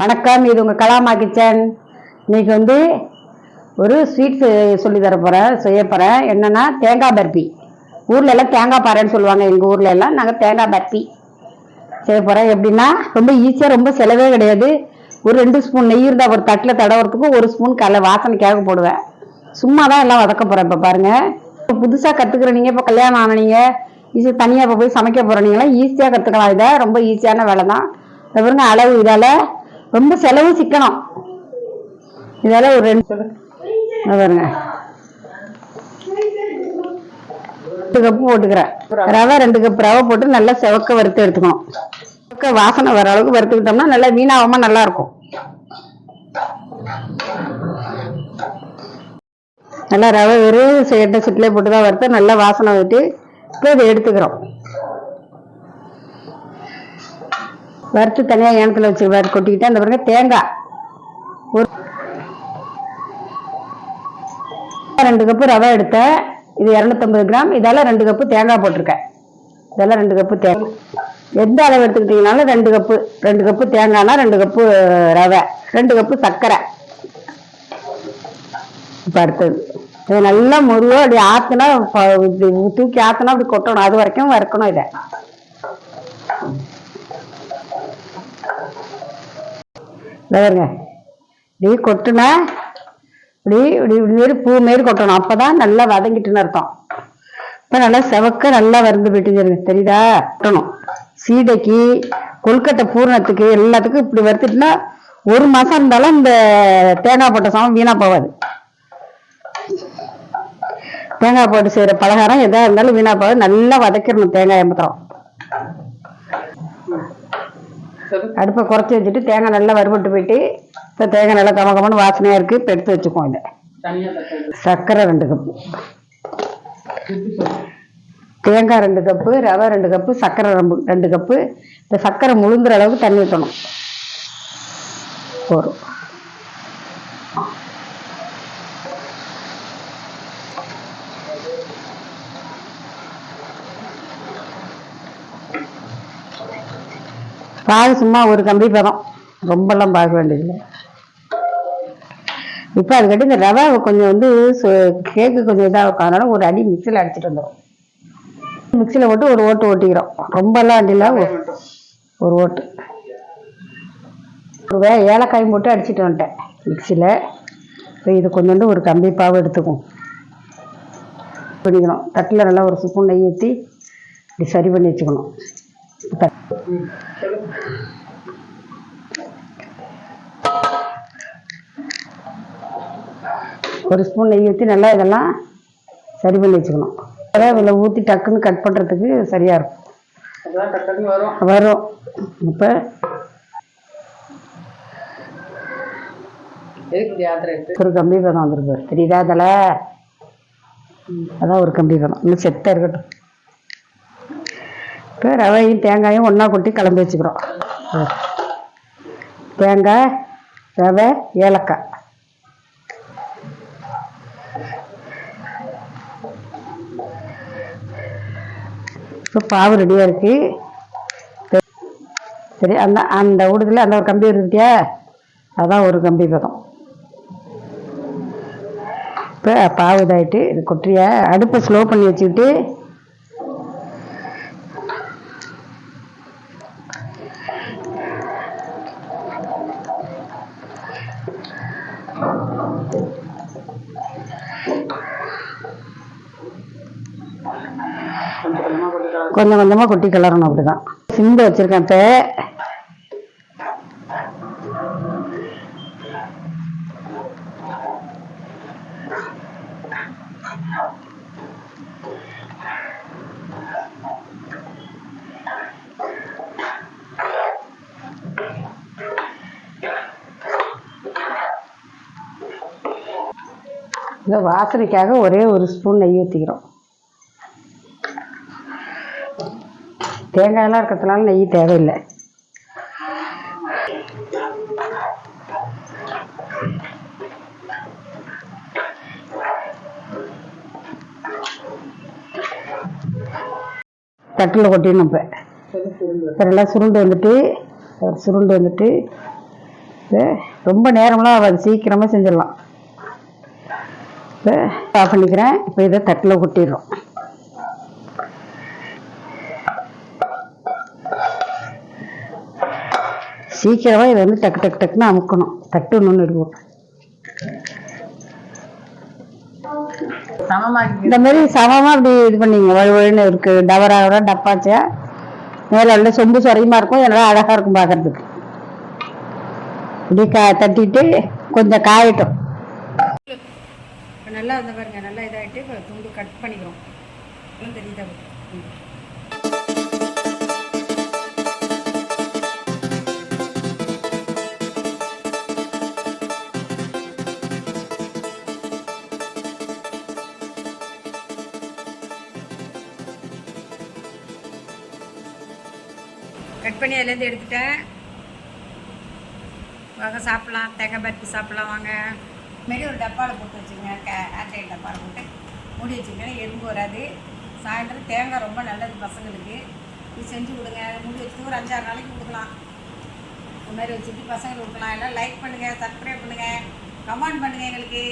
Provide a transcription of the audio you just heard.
வணக்கம் இது உங்கள் கலாமா கிச்சன். இன்னைக்கு வந்து ஒரு ஸ்வீட் சொல்லி தர போகிறேன் செய்ய போகிறேன் என்னன்னா தேங்காய் பர்பி ஊரில் எல்லாம் தேங்காய் பாறைன்னு சொல்லுவாங்க. எங்கள் ஊரில் எல்லாம் நாங்கள் தேங்காய் பர்பி செய்ய போகிறேன் எப்படின்னா ரொம்ப ஈஸியாக ரொம்ப செலவே கிடையாது. ஒரு ரெண்டு ஸ்பூன் நெய் இருந்தால் ஒரு தட்டில் தடவுறதுக்கு ஒரு ஸ்பூன் கல வாசனைக்காக போடுவேன். சும்மா தான் எல்லாம் வதக்க போகிறேன் இப்போ பாருங்கள் இப்போ புதுசாக கற்றுக்குற நீங்கள் இப்போ கல்யாணம் ஆனீங்க ஈஸி தனியாக இப்போ போய் சமைக்க போகிறீங்களா ஈஸியாக கற்றுக்கலாம் இதை ரொம்ப ஈஸியான வேலை தான் இதை பாருங்க அளவு இதால் ரொம்ப செலவு சிக்கணும் இதால ஒரு ரெண்டு இதை பாருங்க. ரெண்டு கப்பு போட்டுக்கிறேன். ரவை ரெண்டு கப் ரவை போட்டு நல்லா செவக்க வறுத்து எடுத்துக்கணும். செவக்க வாசனை வர அளவுக்கு வறுத்துக்கிட்டோம்னா நல்லா வீணாகாம நல்லா இருக்கும். நல்லா ரவை வெறும் எண்ணெய் சிட்டிலே போட்டு தான் வறுத்து நல்லா வாசனை விட்டு இப்போ இதை எடுத்துக்கிறோம். வறுத்து தனியாக ஏனத்தில் வச்சு வறு கொட்டிக்கிட்டு அந்த பிறகு தேங்காய் ஒரு ரெண்டு கப்பு ரவை எடுத்தேன் இது இரநூத்தம்பது கிராம். இதெல்லாம் ரெண்டு கப்பு தேங்காய் போட்டிருக்கேன். இதெல்லாம் ரெண்டு கப்பு தேங்காய் எந்த அளவு எடுத்துக்கிட்டீங்கனாலும் ரெண்டு கப்பு ரெண்டு கப்பு தேங்காய்னா ரெண்டு கப்பு ரவை ரெண்டு கப்பு சர்க்கரை. இப்போ அடுத்தது. இது நல்லா முருவா அப்படி ஆற்றுனா தூக்கி ஆற்றுனா அப்படி கொட்டணும். அது வரைக்கும் வறுக்கணும் இதை. பாருங்க. இப்படி கொட்டுனா இப்படி இப்படி இப்படி மாரி பூ மாரி கொட்டணும். அப்பதான் நல்லா வதங்கிட்டுன்னு அர்த்தம். இப்போ நல்லா செவக்க நல்லா வருந்து போயிட்டு தெரியுதா? கொட்டணும். சீடைக்கு கொல்கட்டை பூரணத்துக்கு எல்லாத்துக்கும் இப்படி வறுத்துட்டுனா ஒரு மாசம் இருந்தாலும் இந்த தேங்காய் போட்ட சாமம் வீணா போகாது. தேங்காய் போட்டு செய்யற பலகாரம் எதா இருந்தாலும் வீணா போகாது. நல்லா வதக்கிடணும் தேங்காய் மாத்திரம். அடுப்பை குறைச்சி வச்சுட்டு தேங்காய் நல்லா வறுபட்டு போயிட்டு இப்போ தேங்காய் நல்லா கம கமன்னு வாசனையாக இருக்குது இப்போ எடுத்து வச்சுக்குவோம் இதை. சர்க்கரை ரெண்டு கப்பு. தேங்காய் ரெண்டு கப்பு ரவை ரெண்டு கப்பு சர்க்கரை ரெண்டு ரெண்டு கப்பு. இந்த சர்க்கரை முழுங்குற அளவுக்கு தண்ணி ஊற்றணும் போதும். பாகு சும்மா ஒரு கம்பி பதம். ரொம்பலாம் பார்க்க வேண்டியதில்லை. இப்போ அதுக்கடி இந்த ரவை கொஞ்சம் வந்து கேக்கு கொஞ்சம் இதாக இருக்கும் அதனால ஒரு அடி மிக்சியில் அடிச்சிட்டு வந்துடும் மிக்சியில் போட்டு ஒரு ஓட்டு ஓட்டிக்கிறோம். ரொம்பலாம் அடியில் ஒரு ஓட்டு. ஒரு வே ஏலக்காயும் போட்டு அடிச்சிட்டு வந்துட்டேன் மிக்சியில் இப்போ இது கொஞ்சோண்டு ஒரு கம்பி பாவு எடுத்துக்கும் பண்ணிக்கணும். தட்டில் நல்லா ஒரு ஸ்பூன் நெய் ஊற்றி இப்படி சரி பண்ணி வச்சுக்கணும். ஒரு ஸ்பூன் நெய் ஊற்றி நல்லா இதெல்லாம் சரி பண்ணி வச்சுக்கணும். அதான் இதில் ஊற்றி டக்குன்னு கட் பண்ணுறதுக்கு சரியாக இருக்கும். வரும். இப்போ ஒரு கம்பி பதம் வந்துருக்கு தெரியுதா அதில் அதான் ஒரு கம்பி பதம் இன்னும் செத்த இருக்கட்டும். இப்போ ரவையும் தேங்காயும் ஒன்றா கொட்டி கலந்து வச்சுக்கிறோம். தேங்காய் ரவை ஏலக்காய். இப்போ பாவு ரெடியாக இருக்கு. சரி அந்த அந்த ஊடுதில் அந்த ஒரு கம்பி இருக்கியா அதான் ஒரு கம்பி பதம். இப்போ பாவு இதாயிட்டு இது கொட்டுறியா? அடுப்பை ஸ்லோ பண்ணி வச்சுக்கிட்டு கொஞ்சம் கொஞ்சமாக கொட்டி கிளறணும் அப்படிதான். சிம்பிள் வச்சுருக்கேன் இப்போ. இந்த வாசனைக்காக ஒரே ஒரு ஸ்பூன் நெய் ஊற்றிக்கிறோம் தேங்காயெல்லாம் இருக்கிறதுனால நெய் தேவையில்லை. தட்டில் கொட்டிடணும் இப்போ. சரி எல்லாம் சுருண்டு வந்துட்டு சுருண்டு வந்துட்டு ரொம்ப நேரம்லாம் ஆகாது. சீக்கிரமாக செஞ்சிடலாம். இப்போ ஆஃப் பண்ணிக்கிறேன். இப்போ இதை தட்டில் கொட்டிடுறோம். சீக்கிரமாக இதை வந்து டக்கு டக்கு டக்குன்னு அமுக்கணும். தட்டு ஒன்று இருக்கும் சமமாக்கி இந்த மாதிரி சமமாக அப்படி இது பண்ணீங்க. வழுவழுன்னு இருக்கு. டவராவோட டப்பாச்சியா மேலே உள்ள சொம்பு சொரையுமா இருக்கும். நல்லா அழகாக இருக்கும் பார்க்கறதுக்கு இப்படி கா தட்டிட்டு கொஞ்சம் காயட்டும். நல்லா இருந்த பாருங்க. நல்லா இதாகிட்டு துண்டு கட் பண்ணிக்கிறோம். எல்லாம் தெரியுதா கட் பண்ணி அதுலேருந்து எடுத்துட்டேன். வாங்க சாப்பிட்லாம். தேங்காய் பருப்பு சாப்பிட்லாம் வாங்க. மாரி ஒரு டப்பாவில் போட்டு வச்சுங்க ஆட்டையில் டப்பாவில் போட்டு மூடி வச்சுக்கோங்க. எறும்பு வராது. சாயந்தரம் தேங்காய் ரொம்ப நல்லது பசங்களுக்கு. இது செஞ்சு கொடுங்க. மூடி வச்சுட்டு ஒரு அஞ்சாறு நாளைக்கு கொடுக்கலாம். இது மாதிரி வச்சுட்டு பசங்களுக்கு கொடுக்கலாம். எல்லாம் லைக் பண்ணுங்கள் சப்ஸ்கிரைப் பண்ணுங்கள் கமெண்ட் பண்ணுங்கள் எங்களுக்கு.